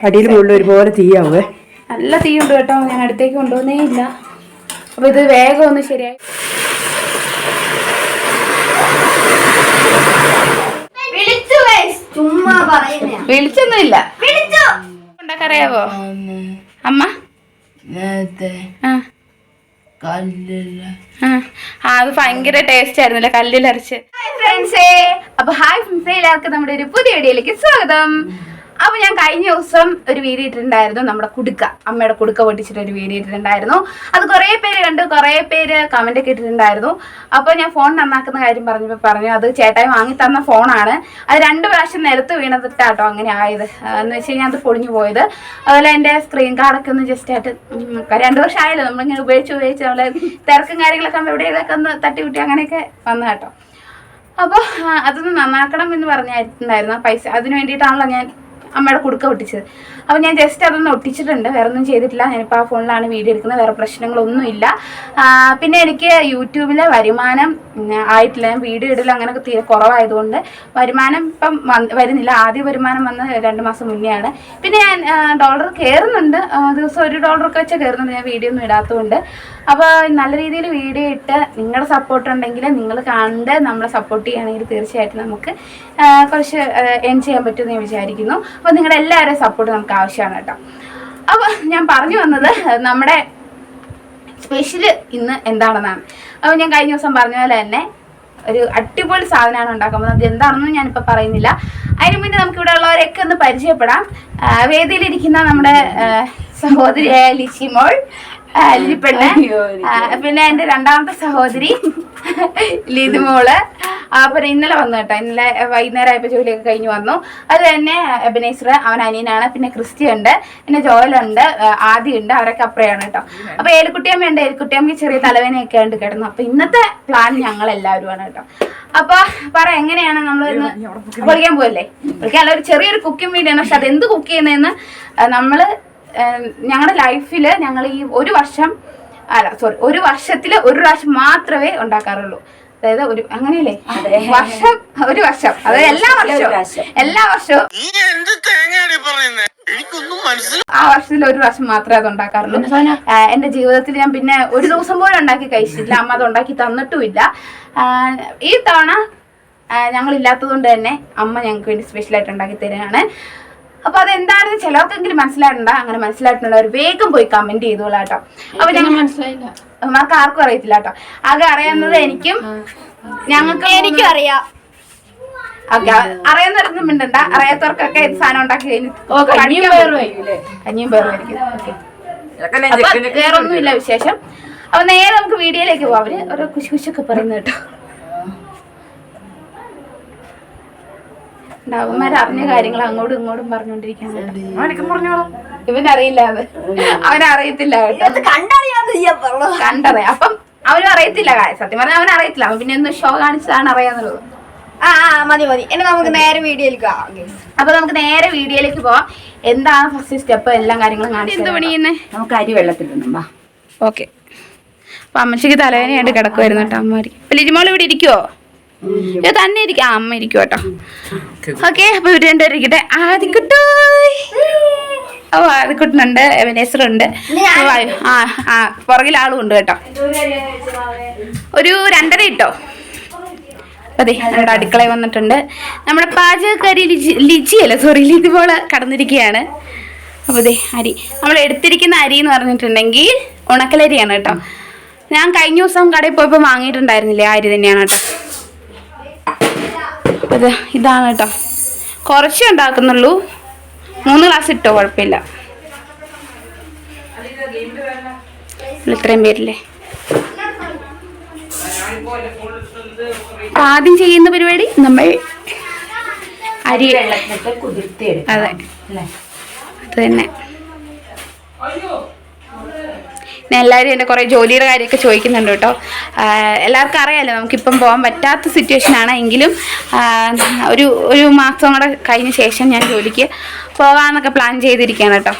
അടിയിൽ മുകളിൽ ഒരുപോലെ തീയാവേ. നല്ല ഉണ്ട് കേട്ടോ ഞാൻ അടുത്തേക്ക് കൊണ്ടുവന്നേ ഇല്ല. അപ്പൊ ഇത് വേഗം ഒന്ന് ശരിയായി. വിളിച്ചൊന്നുമില്ല. വിളിച്ചു. ഉണ്ടാക്കറിയാവോ അമ്മ? അത് ഭയങ്കര ടേസ്റ്റ് ആയിരുന്നല്ലേ കല്ലിലരച്ച്. ഫ്രണ്ട്സേ അപ്പൊ ഹായ് ഫ്രണ്ട്സേ എല്ലാവർക്കും നമ്മുടെ ഒരു പുതിയ വീഡിയോയിലേക്ക് സ്വാഗതം. അപ്പൊ ഞാൻ കഴിഞ്ഞ ദിവസം ഒരു വീഡിയോ ഇട്ടിട്ടുണ്ടായിരുന്നു നമ്മുടെ കുടുക്ക. അമ്മയുടെ കുടുക്ക പൊട്ടിച്ചിട്ട് ഒരു വീഡിയോ ഇട്ടിട്ടുണ്ടായിരുന്നു. അത് കുറെ പേര് കണ്ടു കുറെ പേര് കമന്റ് ഒക്കെ ഇട്ടിട്ടുണ്ടായിരുന്നു. അപ്പൊ ഞാൻ ഫോൺ നന്നാക്കുന്ന കാര്യം പറഞ്ഞപ്പോൾ പറഞ്ഞു അത് ചേട്ടായി വാങ്ങി തന്ന ഫോണാണ് അത് രണ്ട് പ്രാവശ്യം നിലത്ത് വീണതിട്ടാട്ടോ അങ്ങനെ ആയത്. എന്ന് വെച്ച് കഴിഞ്ഞാൽ അത് പൊളിഞ്ഞു പോയത്. അതുപോലെ എന്റെ സ്ക്രീൻ കാർഡൊക്കെ ഒന്ന് ജസ്റ്റ് ആയിട്ട് രണ്ടു വർഷം ആയല്ലോ. നമ്മളിങ്ങനെ ഉപയോഗിച്ച് ഉപയോഗിച്ച് നമ്മളെ തിരക്കും കാര്യങ്ങളൊക്കെ ആകുമ്പോൾ എവിടെയൊക്കെ ഒന്ന് തട്ടി വിട്ടി അങ്ങനെയൊക്കെ വന്നു കേട്ടോ. അപ്പോൾ അതൊന്ന് നന്നാക്കണം എന്ന് പറഞ്ഞിട്ടുണ്ടായിരുന്നു ആ പൈസ അതിന് വേണ്ടിയിട്ടാണല്ലോ ഞാൻ അമ്മയുടെ കുടുക്ക ഒട്ടിച്ചത് അപ്പോൾ ഞാൻ ജസ്റ്റ് അതൊന്ന് ഒട്ടിച്ചിട്ടുണ്ട്. വേറെ ഒന്നും ചെയ്തിട്ടില്ല. ഞാനിപ്പോൾ ആ ഫോണിലാണ് വീഡിയോ എടുക്കുന്നത്. വേറെ പ്രശ്നങ്ങളൊന്നുമില്ല. പിന്നെ എനിക്ക് യൂട്യൂബിലെ വരുമാനം ആയിട്ടില്ല. ഞാൻ വീഡിയോ ഇടൽ അങ്ങനെയൊക്കെ തീരെ കുറവായതുകൊണ്ട് വരുമാനം ഇപ്പം വരുന്നില്ല. ആദ്യ വരുമാനം വന്ന് രണ്ട് മാസം മുന്നെയാണ്. പിന്നെ ഞാൻ ഡോളർ കയറുന്നുണ്ട്. ദിവസം ഒരു ഡോളറൊക്കെ വെച്ച് കയറുന്നുണ്ട്. ഞാൻ വീഡിയോ ഒന്നും ഇടാത്തതുകൊണ്ട് അപ്പോൾ നല്ല രീതിയിൽ വീഡിയോ ഇട്ട് നിങ്ങളുടെ സപ്പോർട്ട് ഉണ്ടെങ്കിൽ നിങ്ങൾ കണ്ട് നമ്മളെ സപ്പോർട്ട് ചെയ്യുകയാണെങ്കിൽ തീർച്ചയായിട്ടും നമുക്ക് കുറച്ച് എൻ ചെയ്യാൻ പറ്റുമെന്ന് ഞാൻ വിചാരിക്കുന്നു. അപ്പോൾ നിങ്ങളുടെ എല്ലാവരുടെയും സപ്പോർട്ട് നമുക്ക് ആവശ്യമാണ് കേട്ടോ. അപ്പോൾ ഞാൻ പറഞ്ഞു വന്നത് നമ്മുടെ സ്പെഷ്യൽ ഇന്ന് എന്താണെന്നാണ്. അപ്പോൾ ഞാൻ കഴിഞ്ഞ ദിവസം പറഞ്ഞ പോലെ തന്നെ ഒരു അടിപൊളി സാധനമാണ് ഉണ്ടാക്കാൻ അത് എന്താണെന്നും ഞാനിപ്പോൾ പറയുന്നില്ല. അതിനു മുന്നേ നമുക്ക് ഇവിടെ ഉള്ളവരൊക്കെ ഒന്ന് പരിചയപ്പെടാം. വേദിയിലിരിക്കുന്ന നമ്മുടെ സഹോദരിയായ ലിച്ചിമോൾ ആ, പിന്നെ എന്റെ രണ്ടാമത്തെ സഹോദരി ലിതുമോൾ. അപ്പൊ ഇന്നലെ വന്നു കേട്ടോ. ഇന്നലെ വൈകുന്നേരം ആയപ്പോൾ ജോലിയൊക്കെ കഴിഞ്ഞ് വന്നു. അത് തന്നെ അഭിനയിച്ചർ അവൻ അനിയനാണ്. പിന്നെ ക്രിസ്റ്റി ഉണ്ട് പിന്നെ ജോയലുണ്ട്. ആദി ഉണ്ട് അവരൊക്കെ അപ്പുറയാണ് കേട്ടോ. അപ്പൊ ഏലിക്കുട്ടിയമ്മ ഉണ്ട്. ഏലിക്കുട്ടിയമ്മയ്ക്ക് ചെറിയ തലവേനയൊക്കെ ഉണ്ട് കിടന്നു. അപ്പൊ ഇന്നത്തെ പ്ലാൻ ഞങ്ങൾ എല്ലാവരുമാണ് കേട്ടോ. അപ്പൊ പറ എങ്ങനെയാണ് നമ്മൾ ഇന്ന് പൊളിക്കാൻ പോവല്ലേ? പൊളിക്കാൻ അല്ല ഒരു ചെറിയൊരു കുക്കിംഗ് വീഡിയോ ആണ്. പക്ഷെ അത് എന്ത് കുക്ക് ചെയ്യുന്നതെന്ന് നമ്മൾ ഞങ്ങളുടെ ലൈഫിൽ ഞങ്ങൾ ഈ ഒരു വർഷം അല്ല സോറി ഒരു വർഷത്തിൽ ഒരു പ്രാവശ്യം മാത്രമേ ഉണ്ടാക്കാറുള്ളൂ. അതായത് ഒരു അങ്ങനെയല്ലേ? വർഷം ഒരു വർഷം. അതായത് എല്ലാ വർഷവും. എല്ലാ വർഷവും. നീ എന്ത് തേങ്ങയാടി പറയുന്നേ? എനിക്കൊന്നും മനസ്സിലായി ആ വർഷത്തിൽ ഒരു പ്രാവശ്യം മാത്രമേ അത് ഉണ്ടാക്കാറുള്ളൂ. എന്റെ ജീവിതത്തിൽ ഞാൻ പിന്നെ ഒരു ദിവസം പോലും ഉണ്ടാക്കി കഴിച്ചിട്ടില്ല. അമ്മ അത് ഉണ്ടാക്കി തന്നിട്ടുമില്ല. ഈ തവണ ഞങ്ങൾ ഇല്ലാത്തത് കൊണ്ട് തന്നെ അമ്മ ഞങ്ങൾക്ക് വേണ്ടി സ്പെഷ്യലായിട്ട് ഉണ്ടാക്കി തരികയാണ്. അപ്പൊ അതെന്താണെന്ന് ചിലർക്കെങ്കിലും മനസ്സിലായിട്ടുണ്ടോ? അങ്ങനെ മനസ്സിലായിട്ടുള്ളവർ വേഗം പോയി കമന്റ് ചെയ്തോളാം കേട്ടോ അപ്പൊ ഞങ്ങൾ മനസ്സിലായില്ല. നമുക്ക് ആർക്കും അറിയത്തില്ല കേട്ടോ. ആകെ അറിയാവുന്നത് എനിക്കും ഞങ്ങൾക്ക് എനിക്കും അറിയാം. ഓക്കെ അറിയാവുന്നവരൊന്നും മിണ്ടണ്ട. അറിയാത്തവർക്കൊക്കെ ഇത് സാധനം ഉണ്ടാക്കി കഴിഞ്ഞു കഞ്ഞിയും കഴിക്കാൻ പയറും പറ്റും. ആയിരിക്കുമല്ലേ? കഞ്ഞിയും പേറും ആയിരിക്കും. ഓക്കെ. അപ്പൊ വേറെ ഒന്നുമില്ല വിശേഷം. അപ്പൊ നേരെ നമുക്ക് വീഡിയോയിലേക്ക് പോവാം. അവർ ഓരോ കുശി കുശൊക്കെ പറയുന്നു കേട്ടോ. അവന്മാർ അറിഞ്ഞ കാര്യങ്ങൾ അങ്ങോട്ടും ഇങ്ങോട്ടും പറഞ്ഞോണ്ടിരിക്കാണ് ഇവനറിയില്ല അത്. അവനറിയത്തില്ല കേട്ടോ. കണ്ടറിയാം. അപ്പം അവനും അറിയത്തില്ല സത്യം പറഞ്ഞാൽ അവൻ അറിയത്തില്ല. അവൻ പിന്നെ ഒന്ന് ഷോ കാണിച്ചതാണ് അറിയാന്നുള്ളത്. ആ ആ മതി മതി. എന്നെ നമുക്ക് നേരെ വീഡിയോയിലേക്ക്. അപ്പൊ നമുക്ക് നേരെ വീഡിയോയിലേക്ക് പോവാം. എന്താണ് ഫസ്റ്റ് സ്റ്റെപ്പ് എല്ലാ കാര്യങ്ങളും പണിയുന്നേ? നമുക്ക് അരി വെള്ളത്തിലിടണം വാ. ഓക്കെ അപ്പൊ അമ്മച്ചിക്ക് തലവേനയായിട്ട് കിടക്കുമായിരുന്നു കേട്ടോ അമ്മമാരി. അപ്പൊ ലിജിമോൾ ഇവിടെ ഇരിക്കുവോ? ഇത് തന്നെ ഇരിക്കും ആ അമ്മ ഇരിക്കും കേട്ടോ ഓക്കെ അപ്പൊ ഇവർ രണ്ടുപേരും ഇരിക്കട്ടെ. ആദിക്കുട്ടു. ഓ ആദിക്കുട്ടനുണ്ട് ഉണ്ട് ആ ആ പുറകിൽ ആളും ഉണ്ട് കേട്ടോ. ഒരു രണ്ടര ഇട്ടോ. അതെ നമ്മുടെ അടുക്കള വന്നിട്ടുണ്ട്. നമ്മുടെ പാചകക്കാരി ലിജി ലിജി അല്ല? സോറി ലിജിമോൾ കടന്നിരിക്കുകയാണ്. അപ്പോൾ അതെ അരി. നമ്മൾ എടുത്തിരിക്കുന്ന അരി എന്ന് പറഞ്ഞിട്ടുണ്ടെങ്കിൽ ഉണക്കലരിയാണ് കേട്ടോ. ഞാൻ കഴിഞ്ഞ ദിവസം കടയിൽ പോയപ്പോൾ വാങ്ങിയിട്ടുണ്ടായിരുന്നില്ലേ? ആ അരി തന്നെയാണ് കേട്ടോ. ഇത് ഇതാണ് കേട്ടോ കുറച്ചേ ഉണ്ടാക്കുന്നുള്ളൂ. മൂന്ന് ഗ്ലാസ് ഇട്ടോ? കുഴപ്പമില്ല. ഇത്രയും പേരില്ലേ? ആദ്യം ചെയ്യുന്ന പരിപാടി നമ്മൾ അരി അതെ. അത് തന്നെ. എല്ലാവരും എന്റെ കുറേ ജോലിയുടെ കാര്യമൊക്കെ ചോദിക്കുന്നുണ്ട് കേട്ടോ. എല്ലാവർക്കും അറിയാമല്ലോ നമുക്കിപ്പം പോകാൻ പറ്റാത്ത സിറ്റുവേഷനാണ് എങ്കിലും ഒരു ഒരു മാസം കൂടെ കഴിഞ്ഞ ശേഷം ഞാൻ ജോലിക്ക് പോകാമെന്നൊക്കെ പ്ലാൻ ചെയ്തിരിക്കുകയാണ് കേട്ടോ.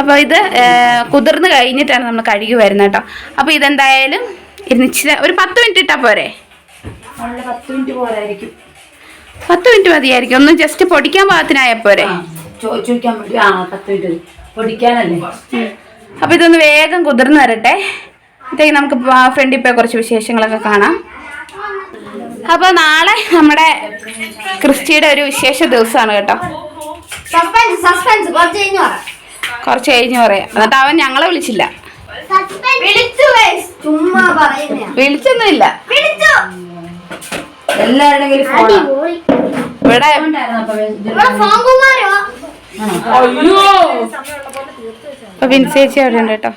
അപ്പോൾ ഇത് കുതിർന്ന് കഴിഞ്ഞിട്ടാണ് നമ്മൾ കഴുകി വരുന്നത് കേട്ടോ. അപ്പോൾ ഇതെന്തായാലും ഇരുന്ന് ഇച്ചിരി ഒരു പത്ത് മിനിറ്റ് ഇട്ടാൽ പോരെ? പത്ത് മിനിറ്റ് പോരായിരിക്കും. പത്ത് മിനിറ്റ് മതിയായിരിക്കും. ഒന്ന് ജസ്റ്റ് പൊടിക്കാൻ പാകത്തിനായപ്പോരെ ചോദിക്കാൻ വേണ്ടി ആ പത്ത് മിനിറ്റ് പൊടിക്കാനല്ലേ? അപ്പൊ ഇതൊന്ന് വേഗം കുതിർന്ന് വരട്ടെ. ഇത്തേക്ക് നമുക്ക് ഫ്രണ്ടിൽ പോയി കുറച്ച് വിശേഷങ്ങളൊക്കെ കാണാം. അപ്പൊ നാളെ നമ്മുടെ ക്രിസ്റ്റിയുടെ ഒരു വിശേഷ ദിവസമാണ് കേട്ടോ. സസ്പെൻസ് സസ്പെൻസ് കുറച്ച് കഴിഞ്ഞു പറയാം. എന്നിട്ട് അവൻ ഞങ്ങളെ വിളിച്ചില്ല. വിളിച്ചൊന്നുമില്ല. വിളിച്ചു. എല്ലാവരുടെ കയ്യിൽ ഇവിടെ ഉണ്ടായിരുന്നു അപ്പൊ വിൻസേച്ചി അവിടെ ഉണ്ട് കേട്ടോ.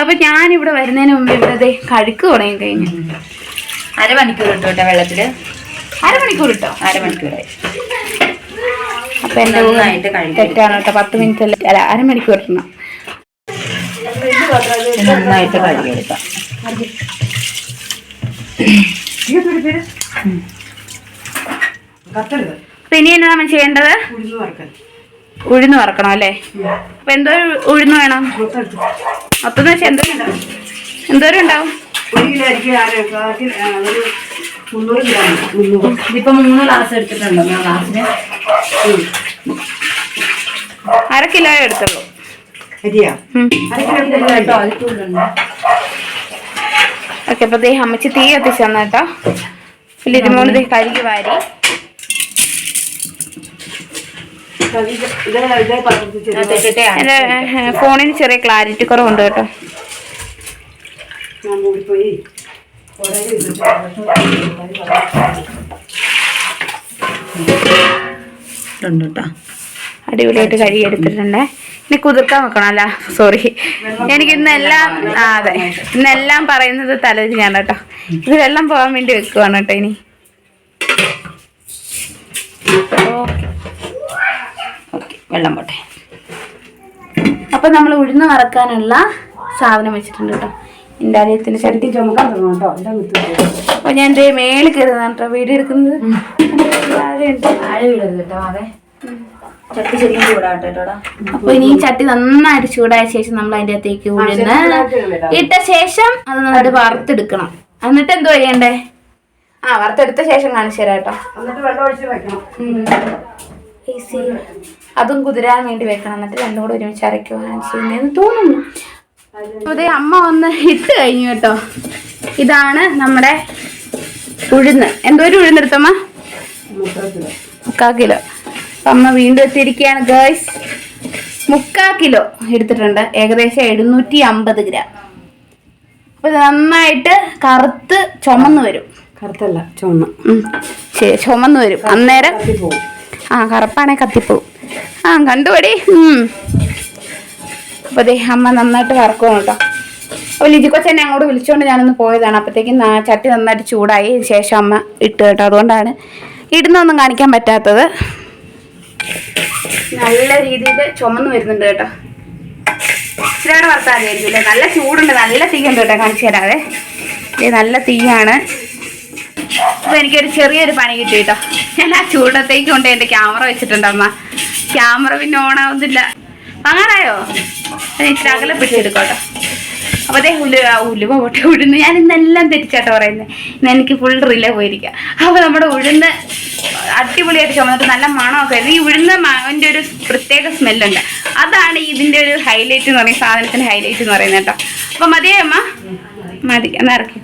അപ്പൊ ഞാനിവിടെ ഇവിടെ വരുന്നതിന് മുമ്പ് ഇവിടെ ദേ കഴുക്ക് തുടങ്ങി കഴിഞ്ഞു. അരമണിക്കൂർ ഇട്ടു കേട്ടോ വെള്ളത്തിൽ. അരമണിക്കൂർ ഇട്ടോ? അരമണിക്കൂറായി. അപ്പൊ എന്റെ നന്നായിട്ട് തെറ്റാണ് കേട്ടോ. പത്ത് മിനിറ്റ് അല്ല? അല്ല അരമണിക്കൂർ ഇടണം. നന്നായിട്ട് കഴുകിയെടുക്കാം അപ്പൊ ഇനി എന്നാ നമ്മൾ ചെയ്യേണ്ടത്? ഉഴുന്ന് വറക്കണം. അല്ലേ? അപ്പൊ എന്തോ ഉഴുന്ന് വേണം? മൊത്തം വെച്ചാൽ എന്തോരം ഉണ്ടാവും? എന്തോരം ഉണ്ടാവും? ഇതിപ്പോ മൂന്ന് ഗ്ലാസ് എടുത്തിട്ടുണ്ടോ. ഗ്ലാസ്സിന് അര കിലോ എടുത്തുള്ളൂ. ഓക്കെ അപ്പൊ ദേ അമ്മച്ചി തീ കത്തിച്ചു തന്നെ കേട്ടോ. പിന്നെ ഇരുമൂന്ന് ദേ കഴുകി വാരി. ഫോണിന് ചെറിയ ക്ലാരിറ്റി കുറവുണ്ട് കേട്ടോ. കേട്ടോ അടിപൊളിയായിട്ട് കഴുകി എടുത്തിട്ടുണ്ട്. ഇനി കുതിർക്കാൻ വെക്കണം അല്ല സോറി എനിക്ക് ഇന്നെല്ലാം ആ അതെ. ഇന്നെല്ലാം പറയുന്നത് തലതിരിഞ്ഞാണ് കേട്ടോ. ഇത് വെള്ളം പോകാൻ വേണ്ടി വെക്കുവാണ് കേട്ടോ ഇനി. വെള്ളം പോട്ടെ. അപ്പൊ നമ്മൾ ഉഴുന്ന് വറക്കാനുള്ള സാധനം വെച്ചിട്ടുണ്ട് കേട്ടോ. എന്റെ അരിയത്തിന് ചട്ടി ചുമക്കാൻ തുടങ്ങും കേട്ടോ. അപ്പൊ ഞാൻ എന്റെ മേളിൽ കയറുന്നതാണ് കേട്ടോ വീട് എടുക്കുന്നത്. താഴെയുണ്ട്. ആഴ വിടരുത് കേട്ടോ അതെ. ചട്ടി ശരിക്കും ചൂടാവട്ടെ കേട്ടോടാ അപ്പൊ ഇനി ചട്ടി നന്നായിട്ട് ചൂടായ ശേഷം നമ്മൾ അതിന്റെ അകത്തേക്ക് ഉഴുന്ന് ഇട്ട ശേഷം അത് നന്നായിട്ട് വറുത്തെടുക്കണം. എന്നിട്ട് എന്തോ ചെയ്യണ്ടേ? ആ വറുത്തെടുത്ത ശേഷം കാണിച്ചു തരാം കേട്ടോ. അതും കുതിരാൻ വേണ്ടി വെക്കണം. എന്നിട്ട് രണ്ടും കൂടെ ഒരുമിച്ച് അരയ്ക്കുവാണ് ചെയ്യുന്നതെന്ന് തോന്നുന്നു. അതെ അമ്മ ഒന്ന് ഇട്ട് കഴിഞ്ഞു കേട്ടോ. ഇതാണ് നമ്മുടെ ഉഴുന്ന്. എന്തോരം ഉഴുന്നെടുത്തമ്മ മുക്കാ കിലോ. അമ്മ വീണ്ടും എത്തിയിരിക്കുകയാണ് ഗേൾസ് മുക്കാ കിലോ എടുത്തിട്ടുണ്ട്. ഏകദേശം എഴുന്നൂറ്റി അമ്പത് ഗ്രാം. അപ്പൊ നന്നായിട്ട് കറുത്ത് ചുമന്ന് വരും. കറുത്തല്ല ചുമന്ന്. ശരി ചുമന്ന് വരും. അന്നേരം ആ കറുപ്പാണെ കത്തിപ്പോവും. ആ കണ്ടുപടി അപ്പോൾ അപ്പൊ ദേ അമ്മ നന്നായിട്ട് വറക്കും കേട്ടോ. അപ്പോൾ ലിജി കൊച്ചെന്നെ അങ്ങോട്ട് വിളിച്ചുകൊണ്ട് ഞാനൊന്ന് പോയതാണ്. അപ്പത്തേക്കും ചട്ടി നന്നായിട്ട് ചൂടായി. ശേഷം അമ്മ ഇട്ട് കേട്ടോ. അതുകൊണ്ടാണ് ഇടുന്നൊന്നും കാണിക്കാൻ പറ്റാത്തത്. നല്ല രീതിയിൽ ചുമന്ന് വരുന്നുണ്ട് കേട്ടോ. ഇച്ചിരി വറുത്താൽ നല്ല ചൂടുണ്ട്. നല്ല തീയുണ്ട് കേട്ടോ. കാണിച്ചു തരാതെ നല്ല തീയാണ്. അപ്പൊ എനിക്കൊരു ചെറിയൊരു പണി കിട്ടി കേട്ടോ ഞാൻ ആ ചൂടത്തേക്ക് കൊണ്ട് എന്റെ ക്യാമറ വെച്ചിട്ടുണ്ടമ്മ. ക്യാമറ പിന്നെ ഓൺ ആവുന്നില്ല. അങ്ങനായോ ഇച്ചിരി അകലെ പിടിച്ചെടുക്കോട്ടോ അപ്പൊ അതേ ഉലു ഉലുവ പൊട്ടി ഉഴുന്ന്. ഞാൻ ഇന്നെല്ലാം തെറ്റിച്ചാട്ടോ പറയുന്നത് ഇന്ന് എനിക്ക് ഫുൾ റിലേ പോയിരിക്കുക അപ്പൊ നമ്മുടെ ഉഴുന്ന് അടിപൊളിയായിട്ട് ചുമന്നിട്ട് നല്ല മണമൊക്കെ ആയിരുന്നു. ഈ ഉഴുന്ന മാവിന്റെ ഒരു പ്രത്യേക സ്മെല്ലുണ്ട്. അതാണ് ഇതിന്റെ ഒരു ഹൈലൈറ്റ് എന്ന് പറയുന്നത് സാധനത്തിന്റെ ഹൈലൈറ്റ് എന്ന് പറയുന്നത് കേട്ടോ. അപ്പൊ മതിയേ അമ്മ? മതി. എന്നാ ഇറക്കി.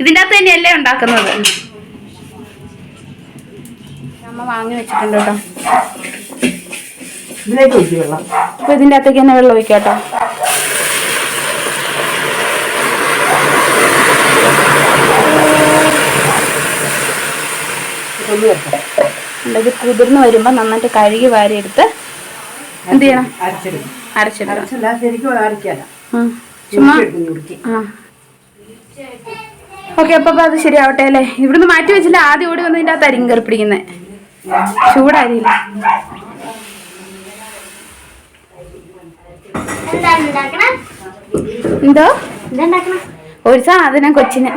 ഇതിന്റെ അകത്ത് തന്നെയല്ലേ ഉണ്ടാക്കുന്നത്? അമ്മ വാങ്ങി വെച്ചിട്ടുണ്ട് കേട്ടോ. അപ്പൊ ഇതിന്റെ അകത്തേക്ക് തന്നെ വെള്ളം ഒഴിക്കാം കേട്ടോ. ഇത് കുതിർന്ന് വരുമ്പോൾ നന്നായിട്ട് കഴുകി വാരിയെടുത്ത് എന്ത് ചെയ്യണം? അരച്ചെടുക്കും. അരച്ചിടണം അരച്ചല്ല ശരിക്കും അരക്കാല ചുമ്മാ ഓക്കെ അപ്പൊ അപ്പൊ അത് ശരിയാവട്ടെ അല്ലേ? ഇവിടുന്ന് മാറ്റി വെച്ചില്ല ആദ്യം ഓടി വന്നതിന്റെ അകത്ത് അരിയും കയറി പിടിക്കുന്നത് ചൂടാരിയില്ല എന്താ? ഒരു സാധനം കൊച്ചിന്.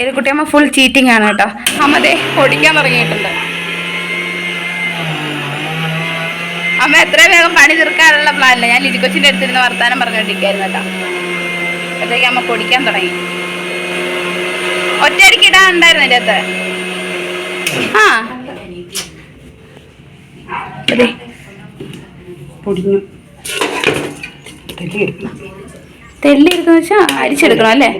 ഏത് കുട്ടിയമ്മ ഫുൾ ചീറ്റിംഗ് ആണ് കേട്ടോ. അമ്മതേ ഓടിക്കാൻ പൊടിക്കാൻ തുടങ്ങിയിട്ടുണ്ട്. അമ്മ എത്രയും വേഗം പണി തീർക്കാനുള്ള പ്ലാനില്ല ഞാൻ ലിജിക്കൊച്ചിന്റെ അടുത്തിരുന്ന് വർത്താനം പറഞ്ഞോണ്ടിരിക്കായിരുന്നു കേട്ടോ. അപ്പോഴത്തേക്ക് അമ്മ പൊടിക്കാൻ തുടങ്ങി. ഒറ്റയടിക്ക് ഇടാൻ ഉണ്ടായിരുന്നു എന്റെ അകത്ത്. ആ. അതെ. പൊടിഞ്ഞു. വെച്ചാൽ അരിച്ചെടുക്കണം അല്ലേ.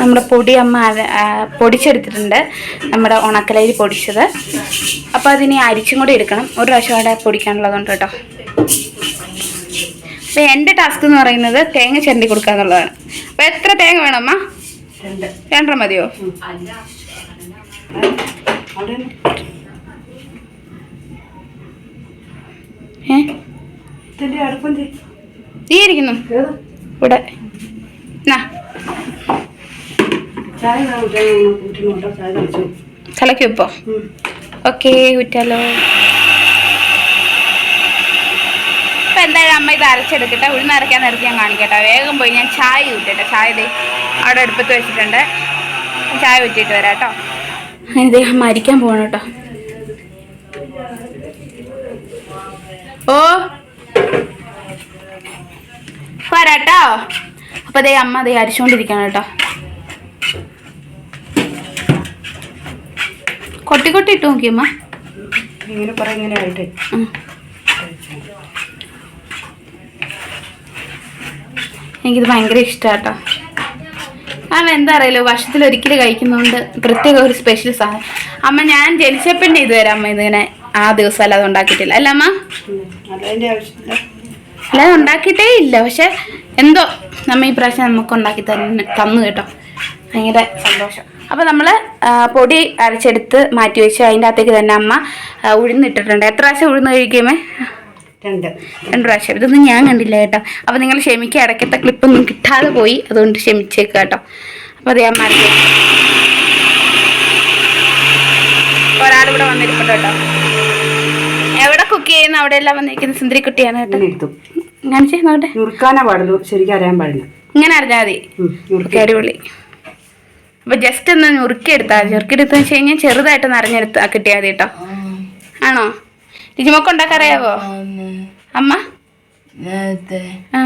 നമ്മുടെ പൊടി അമ്മ പൊടിച്ചെടുത്തിട്ടുണ്ട്. നമ്മുടെ ഉണക്കലരി പൊടിച്ചത്. അപ്പോൾ അതിനെ അരിച്ചും കൂടി എടുക്കണം. ഒരു പ്രാവശ്യം അവിടെ പൊടിക്കാനുള്ളതുണ്ട് കേട്ടോ. അപ്പോൾ എന്റെ ടാസ്ക് എന്ന് പറയുന്നത് തേങ്ങ ചിരണ്ടി കൊടുക്കുക എന്നുള്ളതാണ് അപ്പം എത്ര തേങ്ങ വേണം അമ്മ രണ്ട് രണ്ടര മതിയോ ഈ ഇരിക്കുന്നു ഇവിടെ കലക്കി ഓക്കേ കുറ്റാലോ എന്തായാലും അമ്മ ഇത് അരച്ചെടുക്കട്ടെ. ഉഴുന്ന് അരയ്ക്കാൻ നേരത്തെ ഞാൻ കാണിക്കട്ടെ. വേഗം പോയി ഞാൻ ചായ ഊറ്റട്ടെ. ചായ ദേ അവിടെ അടുപ്പത്ത് വെച്ചിട്ടുണ്ട്. ചായ ഊറ്റിയിട്ട് വരാം കേട്ടോ. ഇതേ മരിക്കാൻ പോകണം കേട്ടോ. ഓ. വരാട്ടോ അപ്പൊ ദേ അമ്മ ദേ അരിച്ചുകൊണ്ടിരിക്കണം കേട്ടോ. കൊട്ടി കൊട്ടി ഇട്ട് നോക്കിയമ്മ ഇങ്ങനെ പറ ഇങ്ങനെ ആയിട്ട്. എനിക്കിത് ഭയങ്കര ഇഷ്ടമാട്ടോ കാരണം എന്താ അറിയല്ലോ വർഷത്തിൽ ഒരിക്കലും കഴിക്കുന്നതുകൊണ്ട് പ്രത്യേക ഒരു സ്പെഷ്യൽ സാധനം. അമ്മ ഞാൻ ജനിച്ചപ്പിന്റെ ഇതുവരെ അമ്മ ഇതിങ്ങനെ ആ ദിവസം അല്ലാതെ ഉണ്ടാക്കിയിട്ടില്ല. അല്ല അമ്മ? അല്ലാതെ ഉണ്ടാക്കിയിട്ടേ ഇല്ല. പക്ഷെ എന്തോ നമ്മ ഈ പ്രാവശ്യം നമുക്ക് ഉണ്ടാക്കി തന്നെ തന്നു കേട്ടോ. ഭയങ്കര സന്തോഷം. അപ്പോൾ നമ്മൾ പൊടി അരച്ചെടുത്ത് മാറ്റി വെച്ച് അതിന്റെ അകത്തേക്ക് തന്നെ അമ്മ ഉഴുന്നിട്ടിട്ടുണ്ട് എത്ര പ്രാവശ്യം ഉഴുന്ന് കഴിക്കുമേ? രണ്ട്. രണ്ട് പ്രാവശ്യം. ഇതൊന്നും ഞാൻ കണ്ടില്ല കേട്ടോ. അപ്പോൾ നിങ്ങൾ ക്ഷമിക്കുക ഇടയ്ക്കത്തെ ക്ലിപ്പൊന്നും കിട്ടാതെ പോയി. അതുകൊണ്ട് ക്ഷമിച്ചേക്കുക കേട്ടോ. അപ്പോൾ അതേ അമ്മ ഒരാളിവിടെ വന്നിരിപ്പുണ്ട് കേട്ടോ. എവിടെ കുക്ക് ചെയ്യുന്ന? അവിടെ എല്ലാം വന്നിരിക്കുന്ന സുന്ദരിക്കുട്ടിയാണ് കേട്ടോ. ഇങ്ങനെ എടുത്തു കാണിച്ചേ നോട്ടെ നുറുക്കാനേ പാടുള്ളൂ. ശരിക്കും അറിയാൻ പാടില്ല. ഇങ്ങനെ അറിഞ്ഞാൽ മതി. അടിപൊളി. അപ്പൊ ജസ്റ്റ് ഒന്ന് ഞുറുക്കിയെടുത്താൽ ഞുറുക്കിയെടുത്തു വെച്ച് കഴിഞ്ഞാൽ ചെറുതായിട്ട് അറിഞ്ഞെടുത്താ കിട്ടിയാൽ മതി കേട്ടോ. ആണോ? രുചിമൊക്കെ ഉണ്ടാക്കാറിയാവോ അമ്മ? ആ.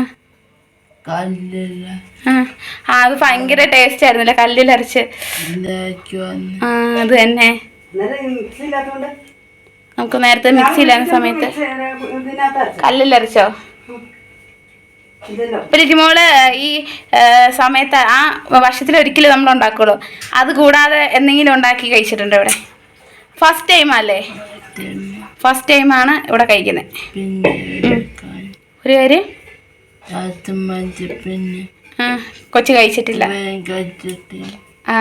അത് ഭയങ്കര ടേസ്റ്റ് ആയിരുന്നില്ല കല്ലിൽ അരച്ച്? ആ അത് തന്നെ. നമുക്ക് നേരത്തെ മിക്സി ഇല്ലാത്ത സമയത്ത്. കല്ലിൽ അരച്ചോ? രുചിമോൾ ഈ സമയത്ത് ആ വർഷത്തിൽ ഒരിക്കലും നമ്മൾ ഉണ്ടാക്കുള്ളൂ. അത് കൂടാതെ എന്തെങ്കിലും ഉണ്ടാക്കി കഴിച്ചിട്ടുണ്ടോ ഇവിടെ? ഫസ്റ്റ് ടൈം അല്ലേ? ഫസ്റ്റ് ടൈം ആണ് ഇവിടെ കഴിക്കുന്നത് ഒരു കാര്യം? കൊച്ചു കഴിച്ചിട്ടില്ല.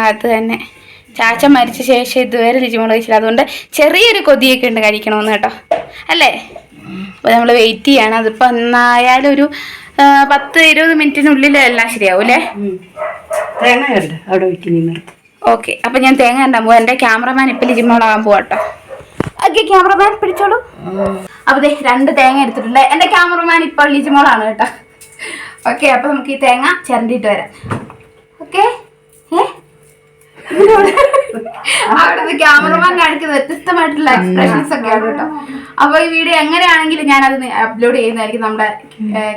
അത് തന്നെ. ചാച്ച മരിച്ച ശേഷം ഇതുവരെ രുചിമുളക് കഴിച്ചില്ല അതുകൊണ്ട് ചെറിയൊരു കൊതിയൊക്കെ ഉണ്ട് കഴിക്കണമെന്ന് കേട്ടോ. അല്ലേ? അപ്പോൾ നമ്മൾ വെയിറ്റ് ചെയ്യണം. അതിപ്പോൾ എന്നായാലും ഒരു പത്ത് ഇരുപത് മിനിറ്റിനുള്ളിൽ എല്ലാം ശരിയാവൂലേ അവിടെ ഓക്കെ അപ്പം ഞാൻ തേങ്ങ കണ്ടാൻ പോവാ. എന്റെ ക്യാമറമാൻ ഇപ്പം ലിജിമോളാകാൻ പോവാ കേട്ടോ. ക്യാമറമാൻ പിടിച്ചോളൂ. അപ്പൊ ദേ രണ്ട് തേങ്ങ എടുത്തിട്ടുണ്ട്. എന്റെ ക്യാമറമാൻ ഇപ്പോൾ ലിജിമോളാണ് കേട്ടോ. ഓക്കെ അപ്പൊ നമുക്ക് ഈ തേങ്ങ ചിരണ്ടിട്ട് വരാം. ഓക്കെ അവിടെ അവിടുത്തെ ക്യാമറമാൻ കാണിക്കുന്ന വ്യത്യസ്തമായിട്ടുള്ള എക്സ്പ്രഷൻസ് ആണ് കേട്ടോ. അപ്പൊ ഈ വീഡിയോ എങ്ങനെയാണെങ്കിലും ഞാൻ അത് അപ്ലോഡ് ചെയ്യുന്നതായിരിക്കും നമ്മുടെ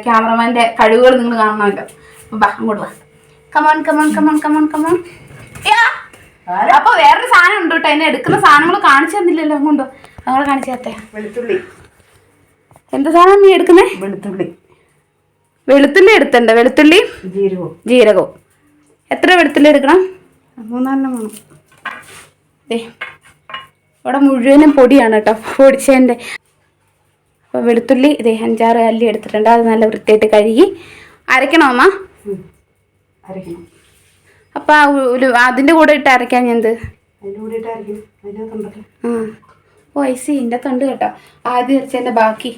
ക്യാമറമാന്റെ കഴിവുകൾ നിങ്ങൾ കാണണമല്ലോ ബാ അങ്ങോട്ട് come on come on come on come on come on അപ്പൊ വേറൊരു സാധനം ഉണ്ട് കേട്ടോ. എന്നെ എടുക്കുന്ന സാധനങ്ങൾ കാണിച്ചു തന്നില്ലല്ലോ കൊണ്ടോ അങ്ങനെ കാണിച്ചു തരട്ടെ. വെളുത്തുള്ളി. എന്ത് സാധനം നീ എടുക്കുന്നേ? വെളുത്തുള്ളി. വെളുത്തുള്ളി എടുത്തണ്ട? വെളുത്തുള്ളി ജീരകവും. ജീരകവും. എത്ര വെളുത്തുള്ളി എടുക്കണം? മൂന്നാലെണ്ണം വേണം. ദേ ഇവിടെ മുഴുവനും പൊടിയാണ് കേട്ടോ. പൊടിച്ചതിന്റെ. അപ്പോൾ വെളുത്തുള്ളി ഇതേ അഞ്ചാറ് അല്ലി എടുത്തിട്ടുണ്ട്. അത് നല്ല വൃത്തിയായിട്ട് കഴുകി അരക്കണോ അമ്മ? ഉം. അരയ്ക്കണം അതിന്റെ കൂടെ ഇട്ട് അരക്കാൻ ഞാൻ എന്ത്? ഓ ഐസി ഇതിന്റെ തൊണ്ട് കേട്ടോ. ആദ്യം അരച്ചതിന്റെ ബാക്കി.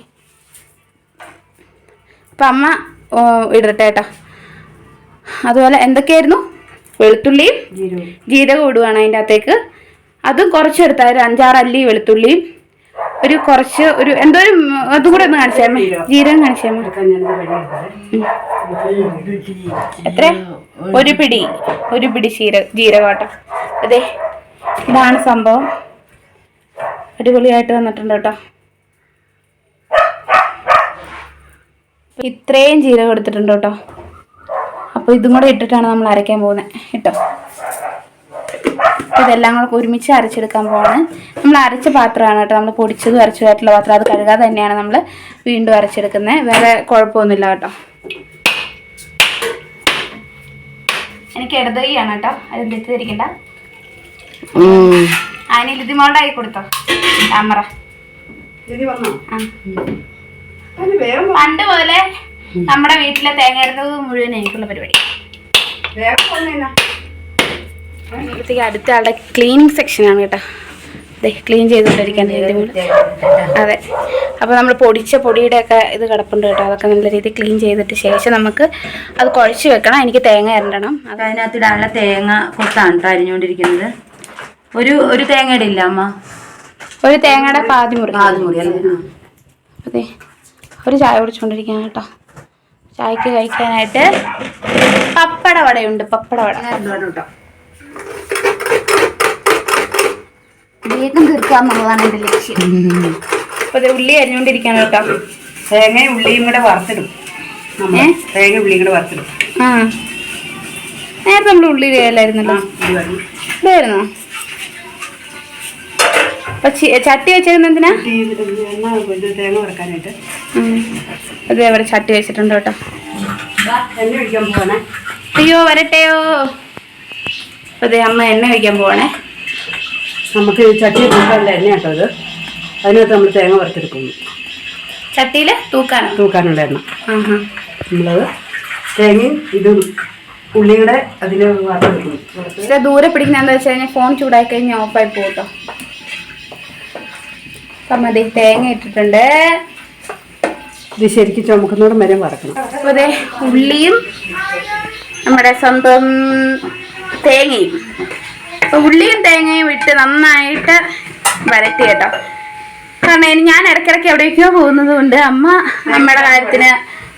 അപ്പം അമ്മ ഇടട്ടെ കേട്ടോ. അതുപോലെ എന്തൊക്കെയായിരുന്നു? വെളുത്തുള്ളിയും ജീരകം ഇടുവാണ് അതിന്റെ അകത്തേക്ക്. അതും കുറച്ചെടുത്താൽ ഒരു അഞ്ചാറ് അല്ലി വെളുത്തുള്ളിയും ഒരു കുറച്ച് ഒരു എന്തോ ഒരു അതുകൂടെ അതും കൂടെ ഒന്ന് കാണിച്ചാമേ ജീരകം കാണിച്ചാമേ കഴിയാണ് എത്ര? ഒരു പിടി. ഒരു പിടി ചീര ജീരകോട്ട അതെ. ഇതാണ് സംഭവം. അടിപൊളിയായിട്ട് വന്നിട്ടുണ്ട് കേട്ടോ. ഇത്രയും ജീരകം എടുത്തിട്ടുണ്ട് കേട്ടോ. അപ്പോൾ ഇതും കൂടെ ഇട്ടിട്ടാണ് നമ്മൾ അരയ്ക്കാൻ പോകുന്നത് കേട്ടോ ഇതെല്ലാം കൂടെ ഒരുമിച്ച് അരച്ചെടുക്കാൻ പോവാണ്. നമ്മൾ അരച്ച പാത്രമാണ് കേട്ടോ. നമ്മൾ പൊടിച്ചതും അരച്ചതായിട്ടുള്ള പാത്രം. അത് കഴുകാതെ തന്നെയാണ് നമ്മൾ വീണ്ടും അരച്ചെടുക്കുന്നത്. വേറെ കുഴപ്പമൊന്നുമില്ല കേട്ടോ. എനിക്ക് ഇടത് കൈയാണ് കേട്ടോ. അത് തെറ്റിദ്ധരിക്കണ്ട അതിന് ലിതിമോണ്ടായി കൊടുത്തോ? ക്യാമറ. പണ്ട് പോലെ നമ്മുടെ വീട്ടിലെ തേങ്ങ ഇടുന്നത് മുഴുവൻ എനിക്കുള്ള പരിപാടി. വന്നേനാ ഇപ്പോഴത്തേക്ക് അടുത്ത ആളുടെ ക്ലീനിങ് സെക്ഷനാണ് കേട്ടോ. അതെ ക്ലീൻ ചെയ്തുകൊണ്ടിരിക്കാൻ അതെ. അപ്പോൾ നമ്മൾ പൊടിച്ച പൊടിയുടെ ഒക്കെ ഇത് കിടപ്പുണ്ട് കേട്ടോ. അതൊക്കെ നല്ല രീതിയിൽ ക്ലീൻ ചെയ്തിട്ട് ശേഷം നമുക്ക് അത് കുഴച്ച് വെക്കണം. എനിക്ക് തേങ്ങ ഇരണ്ടണം അത് അതിനകത്ത് ഇടാനുള്ള തേങ്ങ കൊത്താണ് കേട്ടോ അരിഞ്ഞുകൊണ്ടിരിക്കുന്നത്. ഒരു ഒരു തേങ്ങയുടെ ഇല്ല അമ്മ? ഒരു തേങ്ങയുടെ പാതി മുറി പാതി മുറി. അതെ ഒരു ചായ കുടിച്ചുകൊണ്ടിരിക്കാൻ കേട്ടോ. ചായക്ക് കഴിക്കാനായിട്ട് പപ്പട വടയുണ്ട് പപ്പട വട കേട്ടോ വേഗം തീർക്കാന്നുള്ളതാണ് എന്റെ ലക്ഷ്യം. അപ്പൊ ഇത് ഉള്ളി അരിഞ്ഞുകൊണ്ടിരിക്കുകയാണ് കേട്ടോ. തേങ്ങയും ഉള്ളിയും കൂടെ വറുത്തിടും? തേങ്ങ ഉള്ളിയും കൂടെ വറുത്തിടും. ആ. നേരത്തെ നമ്മൾ ഉള്ളി. ഇതായിരുന്നോ? അപ്പൊ ചി- ചട്ടി വെച്ചിരുന്ന എന്തിനാ? തേങ്ങ വറക്കാനായിട്ട്. അതെ ചട്ടി വെച്ചിട്ടുണ്ട് കേട്ടോ. അയ്യോ വരട്ടെയോ? അപ്പൊ അതെ അമ്മ എണ്ണ വയ്ക്കാൻ പോവാണേ. നമുക്ക് ചട്ടിയിൽ ചട്ടി തൂക്കാനുള്ള എണ്ണ കേട്ടോ അത് അതിനകത്ത് നമ്മൾ തേങ്ങ വറുത്തെടുക്കുന്നു. ചട്ടിയിൽ തൂക്കാൻ തൂക്കാനുള്ള എണ്ണ. നമ്മളത് തേങ്ങയും ഇതും ഉള്ളിയുടെ അതിന് അതിൽ വറുത്തെടുക്കുന്നു. വറുത്ത് ദൂരെ പിടിക്കുന്ന എന്താ വെച്ച് കഴിഞ്ഞാൽ ഫോൺ ചൂടായി കഴിഞ്ഞാൽ ഓഫായി പോകട്ടോ കേട്ടോ അപ്പം മതി തേങ്ങ ഇട്ടിട്ടുണ്ട്. ഇത് ശരിക്കും ചുമക്കുന്നോടം വരെ വറക്കണം. അപ്പോൾ അതെ ഉള്ളിയും നമ്മുടെ സ്വന്തം തേങ്ങയും. അപ്പോൾ ഉള്ളിയും തേങ്ങയും ഇട്ട് നന്നായിട്ട് വരട്ടി കേട്ടോ. കാരണം ഇനി ഞാൻ ഇടയ്ക്കിടയ്ക്ക് എവിടേക്കോ പോകുന്നത് കൊണ്ട് അമ്മ അമ്മയുടെ കാര്യത്തിന്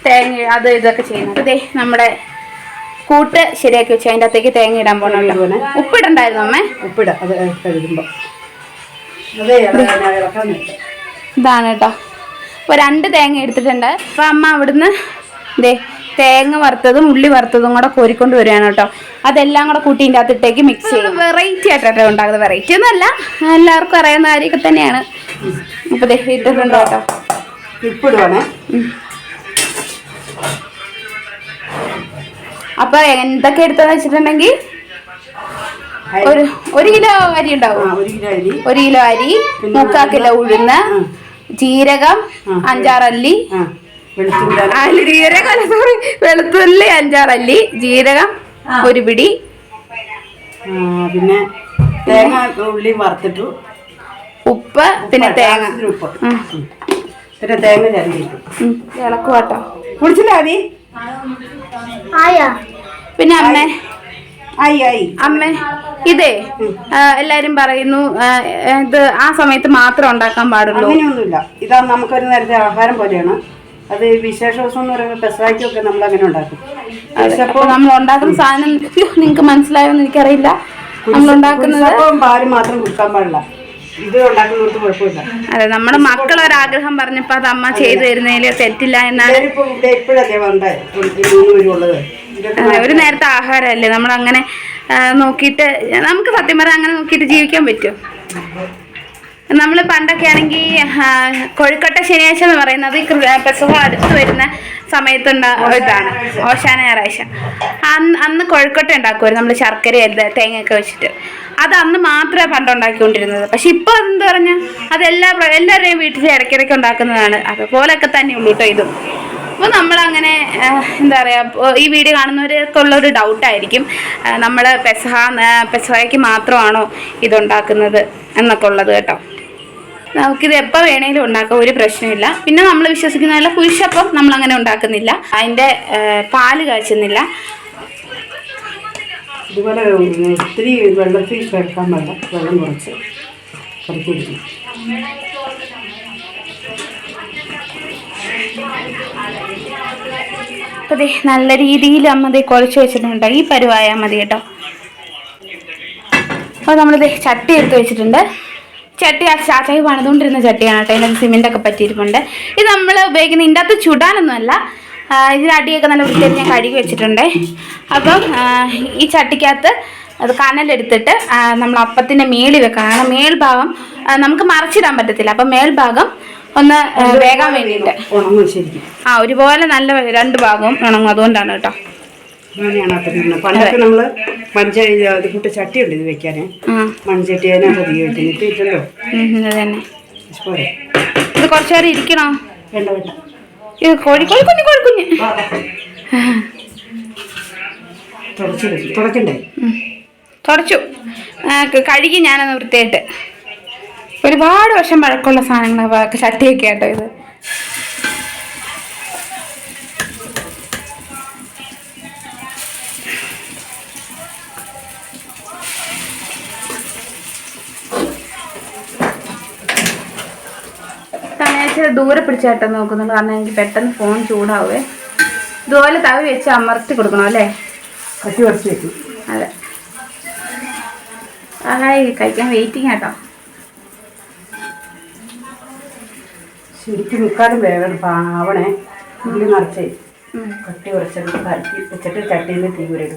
തേങ്ങ അത് ഇതൊക്കെ ചെയ്യുന്നത്. അതെ നമ്മുടെ കൂട്ട് ശരിയാക്കി വെച്ചു അതിന്റെ അകത്തേക്ക് തേങ്ങ ഇടാൻ പോകണല്ലോ ഉപ്പിടണ്ടായിരുന്നു അമ്മേ? ഉപ്പിടാം അത് കഴുകുമ്പോൾ ഇതാണ് കേട്ടോ. അപ്പോൾ രണ്ട് തേങ്ങ എടുത്തിട്ടുണ്ട്. അപ്പോൾ അമ്മ അവിടുന്ന് ദേ തേങ്ങ വറുത്തതും ഉള്ളി വറുത്തതും കൂടെ കോരിക്കൊണ്ട് വരികയാണ് കേട്ടോ. അതെല്ലാം കൂടെ കൂട്ടി ഇതിന്റെ അകത്തിട്ടേക്ക് മിക്സ് ചെയ്യും. വെറൈറ്റി ആയിട്ടോ ഉണ്ടാക്കുന്നത്. വെറൈറ്റി ഒന്നുമല്ല എല്ലാവർക്കും അറിയാവുന്ന കാര്യമൊക്കെ തന്നെയാണ്. അപ്പോൾ ദേ ഇട്ടിട്ടുണ്ട് കേട്ടോ. ഉപ്പിടുവാണേ അപ്പോൾ എന്തൊക്കെ എടുത്തതെന്ന് വെച്ചിട്ടുണ്ടെങ്കിൽ ഒരു ഒരു കിലോ അരി ഉണ്ടാവും. ഒരു കിലോ അരി. ഒരു കിലോ അരി മുക്കാൽ കിലോ ഉഴുന്ന് ജീരകം അഞ്ചാറല്ലി ജീരകം അല്ല സോറി വെളുത്തുള്ളി അഞ്ചാറല്ലി ജീരകം ഒരു പിടി. പിന്നെ തേങ്ങ ഉള്ളി വറുത്തിട്ടു. ഉപ്പ് പിന്നെ തേങ്ങ. ഉപ്പ്. പിന്നെ തേങ്ങ ചരണ്ടിട്ടു ഇളക്കുവാട്ടോ. കുടിച്ചില്ല അതി പിന്നെ അമ്മ? അമ്മ? ഇതേ എല്ലാരും പറയുന്നു ആ, ഇത് ആ സമയത്ത് മാത്രം ഉണ്ടാക്കാൻ പാടുള്ളൂ. അങ്ങനെയൊന്നുമില്ല. ഇതാ നമുക്കൊരു നേരത്തെ ആഹാരം പോലെയാണ്. അത് വിശേഷ ദിവസം എന്ന് പറയുമ്പോൾ പെസറായിക്കൊക്കെ നമ്മൾ അങ്ങനെ ഉണ്ടാക്കും അപ്പോൾ നമ്മൾ ഉണ്ടാക്കുന്ന സാധനം നിങ്ങൾക്ക് മനസ്സിലായോ എന്ന് എനിക്കറിയില്ല നമ്മൾ ഉണ്ടാക്കുന്നത് പാൽ മാത്രം കുടിക്കാൻ പാടില്ല. ഇത് ഉണ്ടാക്കുന്നവർക്ക് കുഴപ്പമില്ല. അതെ നമ്മുടെ മക്കൾ ഒരാഗ്രഹം പറഞ്ഞപ്പോ അത് അമ്മ ചെയ്തു തരുന്നതിൽ തെറ്റില്ല എന്നാണ്. ഇപ്പോഴല്ലേ വന്നേ? മൂന്ന് ഒരു നേരത്തെ ആഹാരമല്ലേ? നമ്മൾ അങ്ങനെ നോക്കിയിട്ട് നമുക്ക് സത്യം പറഞ്ഞാൽ അങ്ങനെ നോക്കിയിട്ട് ജീവിക്കാൻ പറ്റും നമ്മൾ പണ്ടൊക്കെ ആണെങ്കിൽ കൊഴുക്കട്ട ശനിയാഴ്ച എന്ന് പറയുന്നത് പെസഹ അടുത്ത് വരുന്ന സമയത്തുണ്ട ഇതാണ്. ഓശാന ഞായറാഴ്ച. അന്ന് അന്ന് കൊഴുക്കട്ട ഉണ്ടാക്കുമായിരുന്നു നമ്മൾ ശർക്കര തേങ്ങയൊക്കെ വെച്ചിട്ട്. അത് അന്ന് മാത്രമേ പണ്ട് ഉണ്ടാക്കിക്കൊണ്ടിരുന്നത് പക്ഷെ ഇപ്പോൾ അതെന്ത് പറഞ്ഞാൽ അതെല്ലാ എല്ലാവരുടെയും വീട്ടിൽ ഇടയ്ക്കിടയ്ക്ക് ഉണ്ടാക്കുന്നതാണ്. അതുപോലൊക്കെ തന്നെ ഉള്ളൂ കേട്ടോ ഇതും. അപ്പോൾ നമ്മളങ്ങനെ എന്താ പറയുക ഈ വീഡിയോ കാണുന്നവർക്ക് ഉള്ളൊരു ഡൗട്ടായിരിക്കും. നമ്മൾ പെസഹ പെസഹയ്ക്ക് മാത്രമാണോ ഇതുണ്ടാക്കുന്നത് എന്നൊക്കെ ഉള്ളത് കേട്ടോ. നമുക്കിത് എപ്പോൾ വേണേലും ഉണ്ടാക്കാം ഒരു പ്രശ്നമില്ല പിന്നെ നമ്മൾ വിശ്വസിക്കുന്ന പോലെ പുരുഷപ്പം നമ്മൾ അങ്ങനെ ഉണ്ടാക്കുന്നില്ല അതിന്റെ പാൽ കാച്ചുന്നില്ല. ഇതുപോലെ ഒത്തിരി വെള്ളത്തിൽ ചേർക്കാൻ വേണ്ട വെള്ളം കുറച്ച് കുറച്ച് കുടിക്കും അപ്പോൾ ദേ നല്ല രീതിയിൽ അമ്മ ദേ കുഴച്ച് വെച്ചിട്ടുണ്ട്. ഈ പരുവായാൽ മതി കേട്ടോ. അപ്പോൾ നമ്മളിത് ചട്ടി എടുത്ത് വെച്ചിട്ടുണ്ട്. ചട്ടി ആ ചാച്ചായി പണിതുകൊണ്ടിരുന്ന ചട്ടിയാണ് കേട്ടോ അതിന്റെ സിമെന്റ് ഒക്കെ പറ്റിയിരിപ്പുണ്ട്. ഇത് നമ്മൾ ഉപയോഗിക്കുന്ന ഇതിന്റെ അകത്ത് ചുടാനൊന്നുമല്ല ഇതിന്റെ ഇതിന് അടിയൊക്കെ നല്ല വൃത്തിയായിട്ട് ഞാൻ കഴുകി വെച്ചിട്ടുണ്ട്. അപ്പം ഈ ചട്ടിക്കകത്ത് അത് കനലെടുത്തിട്ട് നമ്മൾ അപ്പത്തിന്റെ മേളി വെക്കണം. കാരണം മേൽഭാഗം നമുക്ക് മറച്ചിടാൻ പറ്റത്തില്ല. അപ്പം മേൽഭാഗം ഒന്ന് വേകാൻ വേണ്ടിയിട്ട്. ആ ഒരുപോലെ നല്ല രണ്ട് ഭാഗവും ഉണങ്ങും. അതുകൊണ്ടാണ് കേട്ടോ. അങ്ങനെയാണ് അപ്പം പണ്ടൊക്കെ നമ്മൾ മൺചട്ടി കൂട്ട് ചട്ടി ഉണ്ട് ഇത് വെക്കാനേ മൺചട്ടി അതിനകത്ത് ഉപയോഗിക്കുന്നു ഇപ്പം ഇല്ലല്ലോ. പോരെ. ഇത് കുറച്ച് നേരം ഇരിക്കണോ? വേണ്ട വേണ്ട. ഇത് കോഴി കോഴി കുഞ്ഞ് കോഴി തുടക്കണ്ടേ? തുടച്ചു. കഴുകി ഞാനൊന്ന് വൃത്തിയായിട്ട്. ഒരുപാട് വർഷം പഴക്കമുള്ള സാധനങ്ങൾ ചട്ടിയൊക്കെ ആട്ടോ ഇത്. ഞാൻ ദൂരെ പിടിച്ചാട്ടോ നോക്കുന്നുള്ളൂ കാരണം എനിക്ക് പെട്ടെന്ന് ഫോൺ ചൂടാവേ. ഇതുപോലെ തവി വെച്ച് അമർത്തി കൊടുക്കണം അല്ലേ? അതെ. ആയി കഴിക്കാൻ വെയിറ്റിംഗ് ആട്ടോ. ശരിക്കും മുക്കാലും വേഗം പാവണേ. ഉള്ളി നിറച്ചേ. കട്ടി കുറച്ചെടുത്ത് കലക്കി വെച്ചിട്ട് ചട്ടിയിൽ തീ കൂരിട്ട്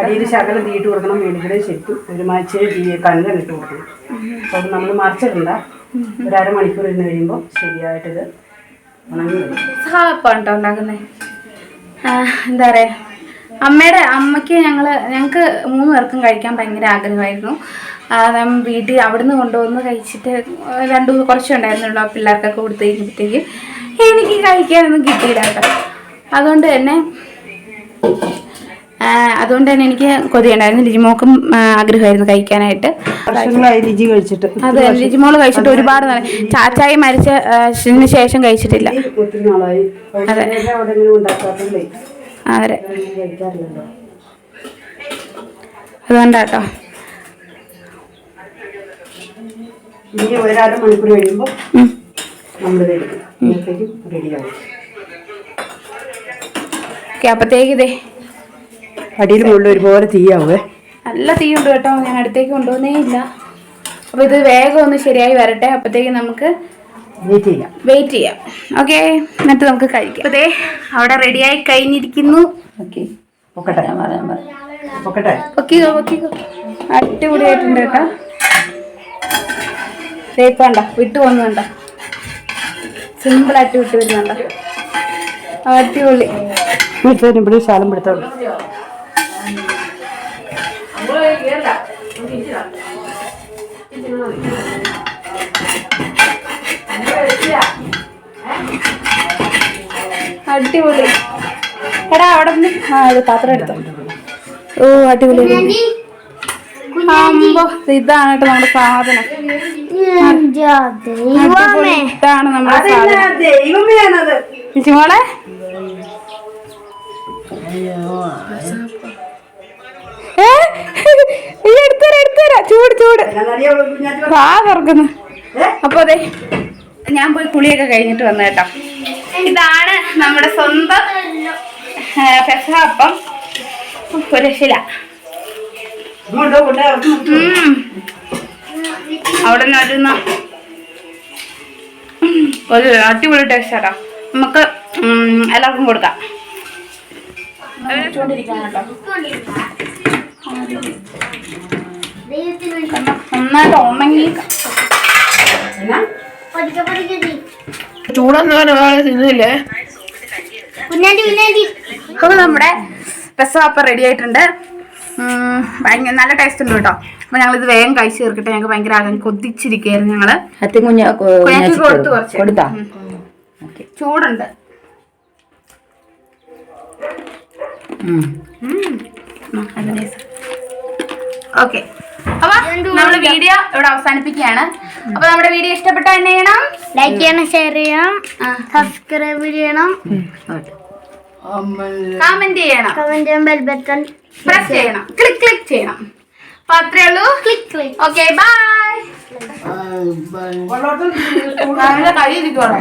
അടിയിൽ ശകലം തീയിട്ട് കൊടുക്കണം മേടിക്കടെ ശരിക്കും ഒരു മാച്ചേ തീ കല്ലം ഇട്ട് കൊടുക്കണം അപ്പോൾ നമ്മൾ മറിച്ചിടണ്ട. ഒരു അരമണിക്കൂർ ഇരുന്ന് കഴിയുമ്പോൾ ശരിയായിട്ടിത് ഉണങ്ങി ഉണ്ടാക്കുന്നത് എന്താ പറയുക അമ്മയുടെ അമ്മയ്ക്ക് ഞങ്ങൾ ഞങ്ങൾക്ക് മൂന്ന് പേർക്കും കഴിക്കാൻ ഭയങ്കര ആഗ്രഹമായിരുന്നു. വീട്ടിൽ അവിടുന്ന് കൊണ്ടുവന്ന് കഴിച്ചിട്ട് രണ്ട് കുറച്ചുണ്ടായിരുന്നുള്ളൂ ആ പിള്ളേർക്കൊക്കെ കൊടുത്ത് കഴിഞ്ഞപ്പോഴത്തേക്ക് എനിക്ക് കഴിക്കാനൊന്നും കിട്ടിയില്ല കേട്ടോ. അതുകൊണ്ട് തന്നെ അതുകൊണ്ട് തന്നെ എനിക്ക് കൊതിയുണ്ടായിരുന്നു ലിജിമോക്കും ആഗ്രഹമായിരുന്നു കഴിക്കാനായിട്ട്. രുചി കഴിച്ചിട്ട്. അതെ ലിജിമോൾ കഴിച്ചിട്ട് ഒരുപാട് നാളെ ചാച്ചായി മരിച്ചതിന് ശേഷം കഴിച്ചിട്ടില്ല. അതെ. അതെ. അതുകൊണ്ടാട്ടോ. ഇനി ഒരര മണിക്കൂർ കഴിയുമ്പോൾ നമ്മൾ റെഡിയാവും ഓക്കെ അപ്പത്തേക്ക് ഇതേ. അടിയിൽ മുകളിൽ ഒരുപോലെ തീയാവേ. നല്ല ഉണ്ട് കേട്ടോ. ഞാൻ അടുത്തേക്ക് കൊണ്ടുവന്നേ ഇല്ല. അപ്പോൾ ഇത് വേഗം ഒന്ന് ശരിയായി വരട്ടെ. അപ്പത്തേക്ക് നമുക്ക് വെയിറ്റ് ചെയ്യാം. വെയിറ്റ് ചെയ്യാം. ഓക്കെ എന്നിട്ട് നമുക്ക് കഴിക്കാം. അതെ അവിടെ റെഡിയായി കഴിഞ്ഞിരിക്കുന്നു. ഓക്കെ ഒക്കട്ടെ ഞാൻ പറയാൻ പറയാം. ഒക്കട്ടെ പൊക്കിക്കോ പൊക്കിക്കോ. അടിപൊളിയായിട്ടുണ്ട് കേട്ടോ. തേപ്പണ്ട വിട്ടു വന്നുണ്ട സിമ്പിളായിട്ട് വിട്ട് വരുന്നുണ്ട അടിപൊളി. വീട്ടിൽ ശാലം പിടുത്തോളൂ അടിപൊളി. എടാ അവിടെ നിന്ന് ആ ഇത് പാത്രം എടുത്തോ. ഓ അടിപൊളി അമ്പോ ഇതാണ് കേട്ടോ നമ്മുടെ സാധനം. ഇതാണ് നമ്മുടെ സാധനം. മോളെ? എടുത്തരാ എടുത്തരാ ചൂട് ചൂട്. വാ കറക്കുന്നു അപ്പൊ അതെ ഞാൻ പോയി കുളിയൊക്കെ കഴിഞ്ഞിട്ട് വന്നു കേട്ടോ ഇതാണ് നമ്മുടെ സ്വന്തം പെസഹപ്പം ഉം. അവിടെ നിന്ന് ഒരു അടിപൊളി ടേസ്റ്റ് ആട്ടോ. നമുക്ക് എല്ലാവർക്കും കൊടുക്കാം. നന്നായിട്ട് ഉണങ്ങി ചൂടൊന്നും അങ്ങനെ വേറെ തിന്നില്ലേ അപ്പോൾ നമ്മുടെ പെസവപ്പം റെഡി ആയിട്ടുണ്ട്. ഭയങ്കര നല്ല ടേസ്റ്റ് ഉണ്ട് കേട്ടോ. അപ്പൊ ഞങ്ങൾ ഇത് വേഗം കഴിച്ചു തീർക്കട്ടെ. ഞങ്ങൾക്ക് ഭയങ്കര ആഗ്രഹം. കൊതിച്ചിരിക്കുകയായിരുന്നു ഞങ്ങൾ. കുഞ്ഞാക്ക് കൊടുത്തു കുറച്ച്. ചൂടുണ്ട്. ഓക്കെ. അപ്പൊ നമ്മുടെ വീഡിയോ ഇവിടെ അവസാനിപ്പിക്കുകയാണ്. അപ്പൊ നമ്മുടെ വീഡിയോ ഇഷ്ടപ്പെട്ട എന്നെ ചെയ്യണം? ലൈക്ക് ചെയ്യണം ഷെയർ ചെയ്യണം സബ്സ്ക്രൈബ് ചെയ്യണം. കമന്റ് ചെയ്യണം. കമന്റ് ചെയ്യണം ബെൽ ബട്ടൺ പ്രസ് ചെയ്യണം. ക്ലിക്ക് ക്ലിക്ക് ചെയ്യണം. അപ്പൊ അത്രേ ഉള്ളൂ. Click click okay bye bye കൈ ഇരിക്കോളെ